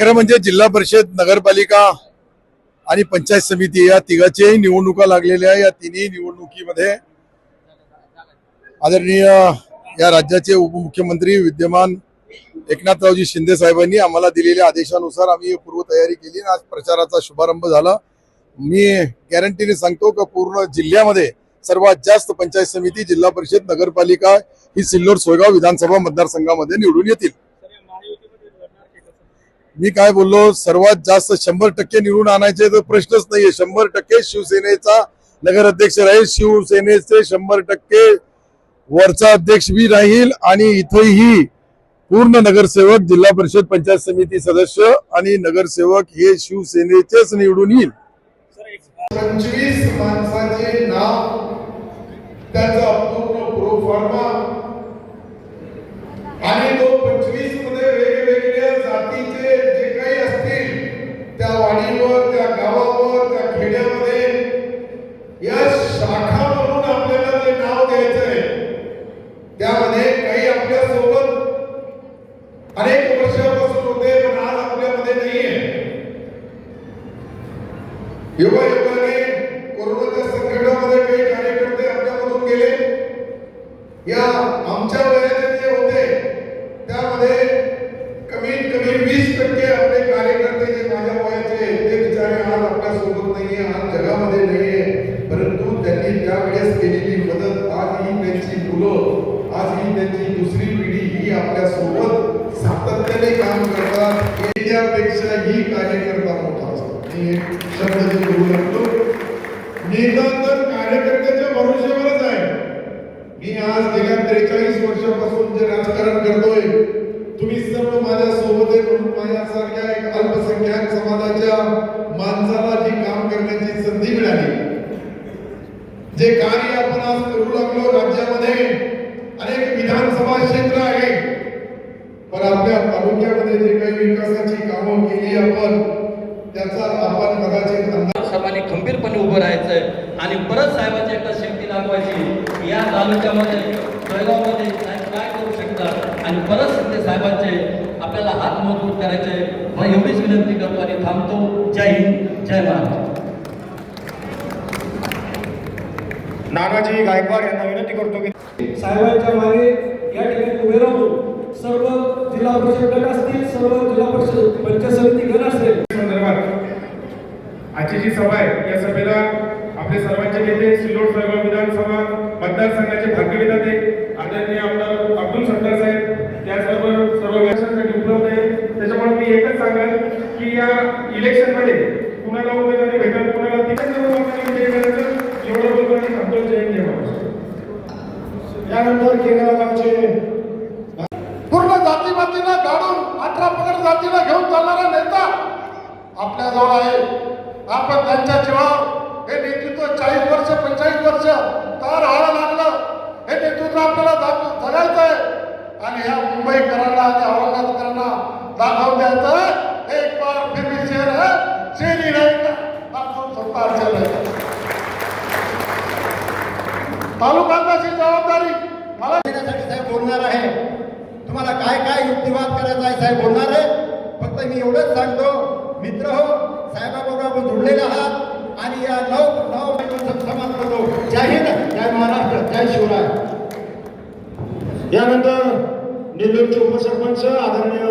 खरं म्हणजे जिल्हा परिषद नगरपालिका आणि पंचायत समिती या तिघाच्याही निवडणुका लागलेल्या या तिन्ही निवडणुकीमध्ये आदरणीय या राज्याचे उपमुख्यमंत्री विद्यमान एकनाथरावजी शिंदे साहेबांनी आम्हाला दिलेल्या आदेशानुसार आम्ही पूर्वतयारी केली आणि आज प्रचाराचा शुभारंभ झाला. मी गॅरंटीने सांगतो की पूर्ण जिल्ह्यामध्ये सर्वात जास्त पंचायत समिती जिल्हा परिषद नगरपालिका ही सिल्लोड सोयगाव विधानसभा मतदारसंघामध्ये निवडून येतील. मी काय बोललो सर्वात जास्त शंभर टक्के निवडून आणायचे तर प्रश्नच नाहीये. शंभर टक्के शिवसेनेचा नगर अध्यक्ष राहील शिवसेनेचे शंभर टक्के वरचा अध्यक्ष बी राहील आणि इथेही पूर्ण नगरसेवक जिल्हा परिषद पंचायत समिती सदस्य आणि नगरसेवक हे शिवसेनेचेच निवडून येईल. पंचवीस माणसाचे नाव त्याचा पूर्ण प्रोफॉर्मा त्यामध्ये काही आपल्यासोबत अनेक वर्षापासून होते पण आज आपल्यामध्ये नाहीये. योगायोगाने कोरोनाच्या संकटामध्ये काही कार्यकर्ते आपल्यामधून गेले. या आमच्या वयाचे जे होते त्यामध्ये कमीत कमी वीस टक्के आपले कार्यकर्ते जे माझ्या वयाचे ते बिचारे आज आपल्यासोबत नाहीये आज जगामध्ये नाहीये. परंतु त्यांनी त्यावेळेस केलेली मदत आज ही त्यांची मुलं दुसरी पिढी ही आपल्यासोबत सातत्याने काम करतात. याच्यापेक्षा ही कार्यकर्ता मोठा असतो. मी एक शब्द जे बोलू लागतो नेता तर कार्यकर्त्याच्या भरोश्यावरच आहे. मी आज गेल्या त्रेचाळीस वर्षापासून जे राजकारण करतोय तुम्ही सर्व माझ्या सोबत आहे म्हणून माझ्यासारख्या एक अल्पसंख्याक समाजाच्या माणसाला जी काम करण्याची संधी मिळाली जे कार्य आपण आज करू लागलो राज्यामध्ये अनेक विधानसभा क्षेत्र आहे. पण आपल्या तालुक्यामध्ये जे काही विकासाची कामं केली आपण त्याचा आपण कदाचित अंदाज सर्वांनी खंबीरपणे उभं राहायचंय आणि परत साहेबांची एकदा शक्ती दाखवायची या तालुक्यामध्ये जळगावमध्ये साहेब काय करू शकतात? आणि परत शिंदे साहेबांचे आपल्याला हात मजबूत करायचे. मग एवढीच विनंती करतो आणि थांबतो. जय हिंद जय महाराष्ट्र नानाजी गायकवाड यांना विनंती करतो की साहेबांच्या मागे या ठिकाणी उभे राहून सर्व जिल्हा परिषद गट असतील सर्व जिल्हा परिषद पंचायत समिती गण असेल संदर्भात आजची जी सभा आहे या सभेला आपले सर्वांचे नेते सिल्लोड सर्व विधानसभा मतदारसंघाचे भाग्यविधाते आदरणीय आमदार अब्दुल सत्तार साहेब त्याचबरोबर सर्व व्यवसायासाठी उपलब्ध आहे त्याच्यामुळे मी एकच सांगाल की या इलेक्शनमध्ये कुणाला उमेदवारी भेटल कुणाला तिकडे सर्व लोकांनी विजय करायचं एवढं बोलतो आणि थांबतो जय हिंद, जय महाराष्ट्र त्यानंतर केंद्र गावचे पूर्ण जातीपातीला गाडून अठरा पकड जातीला घेऊन चालणारा नेता आपल्या जवळ आहे. आपण त्यांच्या जीवावर हे नेतृत्व चाळीस वर्ष पंचेचाळीस वर्ष तयार व्हायला लागलं. हे नेतृत्व आपल्याला जगायचं आहे. आणि ह्या मुंबईकरांना आणि औरंगाबादकरांना दाखवून द्यायचं एक बार फिर भी शेर है शेर ही रहेगा आपण स्वतः शेर रहेगा तालुक्याची जबाबदारी मला देण्यासाठी साहेब बोलणार आहे. तुम्हाला काय काय युक्तिवाद करायचा आहे साहेब बोलणार आहे. फक्त मी एवढंच सांगतो मित्र हो साहेबाबरोबर आपण जुडलेले आहात आणि या नऊ नऊ समाज करतो. जय हिंद जय महाराष्ट्र जय शिवराय. यानंतर निलूरचे उपसरपंच आदरणीय